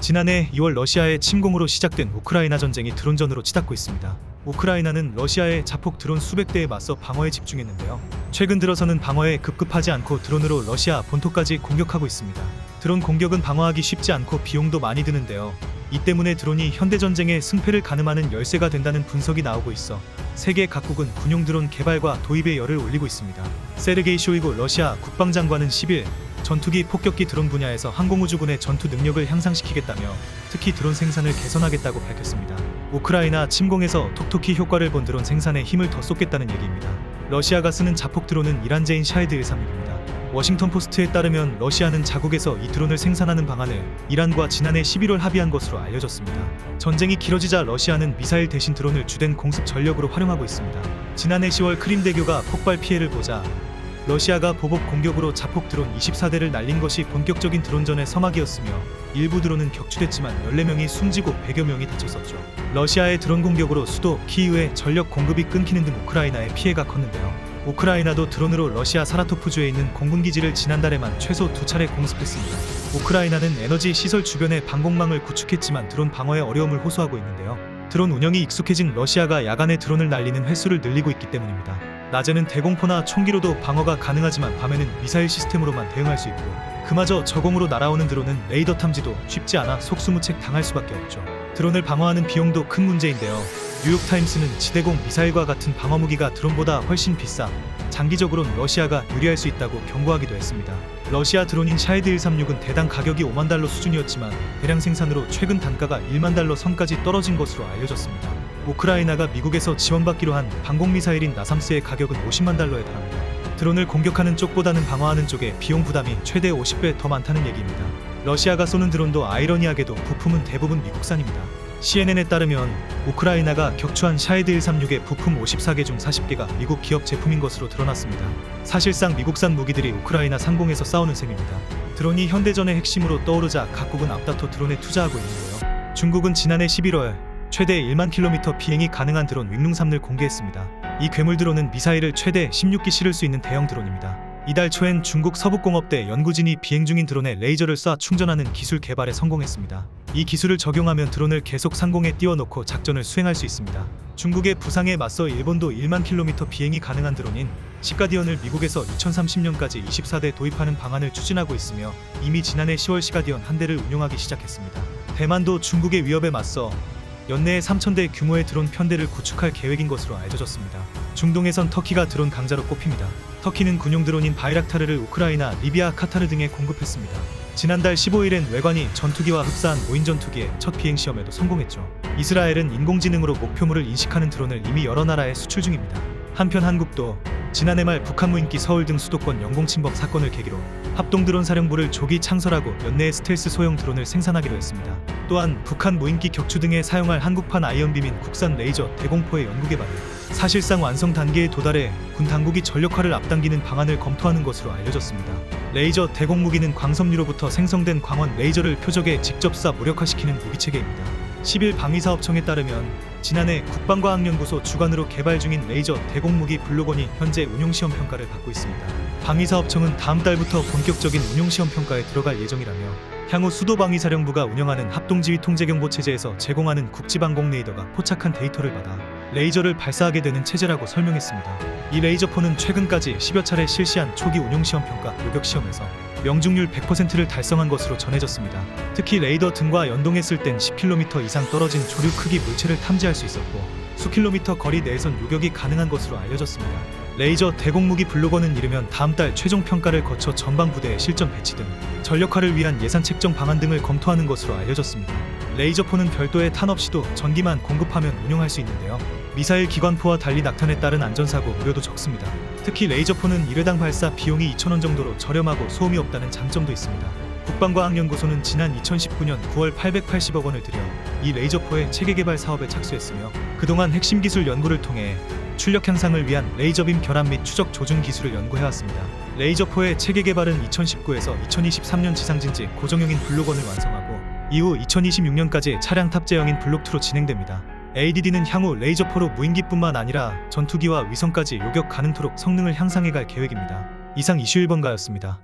지난해 2월 러시아의 침공으로 시작된 우크라이나 전쟁이 드론전으로 치닫고 있습니다. 우크라이나는 러시아의 자폭 드론 수백 대에 맞서 방어에 집중했는데요. 최근 들어서는 방어에 급급하지 않고 드론으로 러시아 본토까지 공격하고 있습니다. 드론 공격은 방어하기 쉽지 않고 비용도 많이 드는데요. 이 때문에 드론이 현대 전쟁의 승패를 가늠하는 열쇠가 된다는 분석이 나오고 있어 세계 각국은 군용 드론 개발과 도입에 열을 올리고 있습니다. 세르게이 쇼이고 러시아 국방장관은 10일 전투기 폭격기 드론 분야에서 항공우주군의 전투 능력을 향상시키겠다며 특히 드론 생산을 개선하겠다고 밝혔습니다. 우크라이나 침공에서 톡톡히 효과를 본 드론 생산에 힘을 더 쏟겠다는 얘기입니다. 러시아가 쓰는 자폭 드론은 이란제인 샤헤드 136입니다. 워싱턴 포스트에 따르면 러시아는 자국에서 이 드론을 생산하는 방안을 이란과 지난해 11월 합의한 것으로 알려졌습니다. 전쟁이 길어지자 러시아는 미사일 대신 드론을 주된 공습 전력으로 활용하고 있습니다. 지난해 10월 크림 대교가 폭발 피해를 보자 러시아가 보복 공격으로 자폭 드론 24대를 날린 것이 본격적인 드론전의 서막이었으며 일부 드론은 격추됐지만 14명이 숨지고 100여 명이 다쳤었죠. 러시아의 드론 공격으로 수도 키이우의 전력 공급이 끊기는 등 우크라이나의 피해가 컸는데요. 우크라이나도 드론으로 러시아 사라토프주에 있는 공군기지를 지난달에만 최소 두 차례 공습했습니다. 우크라이나는 에너지 시설 주변에 방공망을 구축했지만 드론 방어에 어려움을 호소하고 있는데요. 드론 운영이 익숙해진 러시아가 야간에 드론을 날리는 횟수를 늘리고 있기 때문입니다. 낮에는 대공포나 총기로도 방어가 가능하지만 밤에는 미사일 시스템으로만 대응할 수 있고 그마저 저공으로 날아오는 드론은 레이더 탐지도 쉽지 않아 속수무책 당할 수밖에 없죠. 드론을 방어하는 비용도 큰 문제인데요. 뉴욕타임스는 지대공 미사일과 같은 방어 무기가 드론보다 훨씬 비싸 장기적으로는 러시아가 유리할 수 있다고 경고하기도 했습니다. 러시아 드론인 샤헤드 136은 대당 가격이 5만 달러 수준이었지만 대량 생산으로 최근 단가가 1만 달러 선까지 떨어진 것으로 알려졌습니다. 우크라이나가 미국에서 지원받기로 한 방공 미사일인 나삼스의 가격은 50만 달러에 달합니다. 드론을 공격하는 쪽보다는 방어하는 쪽에 비용 부담이 최대 50배 더 많다는 얘기입니다. 러시아가 쏘는 드론도 아이러니하게도 부품은 대부분 미국산입니다. CNN에 따르면 우크라이나가 격추한 샤헤드 136의 부품 54개 중 40개가 미국 기업 제품인 것으로 드러났습니다. 사실상 미국산 무기들이 우크라이나 상공에서 싸우는 셈입니다. 드론이 현대전의 핵심으로 떠오르자 각국은 앞다퉈 드론에 투자하고 있는데요. 중국은 지난해 11월 최대 1만 킬로미터 비행이 가능한 드론 윙룽3을 공개했습니다. 이 괴물 드론은 미사일을 최대 16기 실을 수 있는 대형 드론입니다. 이달 초엔 중국 서북공업대 연구진이 비행 중인 드론에 레이저를 쏴 충전하는 기술 개발에 성공했습니다. 이 기술을 적용하면 드론을 계속 상공에 띄워놓고 작전을 수행할 수 있습니다. 중국의 부상에 맞서 일본도 1만 킬로미터 비행이 가능한 드론인 시가디언을 미국에서 2030년까지 24대 도입하는 방안을 추진하고 있으며 이미 지난해 10월 시가디언 한 대를 운용하기 시작했습니다. 대만도 중국의 위협에 맞서 연내에 3,000대 규모의 드론 편대를 구축할 계획인 것으로 알려졌습니다. 중동에선 터키가 드론 강자로 꼽힙니다. 터키는 군용 드론인 바이락타르를 우크라이나, 리비아, 카타르 등에 공급했습니다. 지난달 15일엔 외관이 전투기와 흡사한 무인 전투기의 첫 비행 시험에도 성공했죠. 이스라엘은 인공지능으로 목표물을 인식하는 드론을 이미 여러 나라에 수출 중입니다. 한편 한국도 지난해 말 북한 무인기 서울 등 수도권 영공 침범 사건을 계기로 합동 드론 사령부를 조기 창설하고 연내에 스텔스 소형 드론을 생산하기로 했습니다. 또한 북한 무인기 격추 등에 사용할 한국판 아이언빔인 국산 레이저 대공포의 연구 개발 사실상 완성 단계에 도달해 군 당국이 전력화를 앞당기는 방안을 검토하는 것으로 알려졌습니다. 레이저 대공 무기는 광섬유로부터 생성된 광원 레이저를 표적에 직접 쏴 무력화시키는 무기 체계입니다. 10일 방위사업청에 따르면 지난해 국방과학연구소 주관으로 개발 중인 레이저 대공무기 블록원이 현재 운용시험 평가를 받고 있습니다. 방위사업청은 다음 달부터 본격적인 운용시험 평가에 들어갈 예정이라며 향후 수도방위사령부가 운영하는 합동지휘 통제경보 체제에서 제공하는 국지방공 레이더가 포착한 데이터를 받아 레이저를 발사하게 되는 체제라고 설명했습니다. 이 레이저포는 최근까지 10여 차례 실시한 초기 운용시험 평가 요격시험에서 명중률 100%를 달성한 것으로 전해졌습니다. 특히 레이더 등과 연동했을 땐 10km 이상 떨어진 조류 크기 물체를 탐지할 수 있었고 수킬로미터 거리 내에선 요격이 가능한 것으로 알려졌습니다. 레이저 대공무기 블로거는 이르면 다음 달 최종 평가를 거쳐 전방 부대의 실전 배치 등 전력화를 위한 예산 책정 방안 등을 검토하는 것으로 알려졌습니다. 레이저포는 별도의 탄 없이도 전기만 공급하면 운용할 수 있는데요. 미사일 기관포와 달리 낙탄에 따른 안전사고 우려도 적습니다. 특히 레이저포는 1회당 발사 비용이 2,000원 정도로 저렴하고 소음이 없다는 장점도 있습니다. 국방과학연구소는 지난 2019년 9월 880억 원을 들여 이 레이저포의 체계 개발 사업에 착수했으며 그동안 핵심 기술 연구를 통해 출력 향상을 위한 레이저빔 결합 및 추적 조준 기술을 연구해왔습니다. 레이저포의 체계 개발은 2019에서 2023년 지상진지 고정형인 블록1을 완성하고 이후 2026년까지 차량 탑재형인 블록2로 진행됩니다. ADD는 향후 레이저포로 무인기뿐만 아니라 전투기와 위성까지 요격 가능토록 성능을 향상해갈 계획입니다. 이상 이슈 1번가였습니다.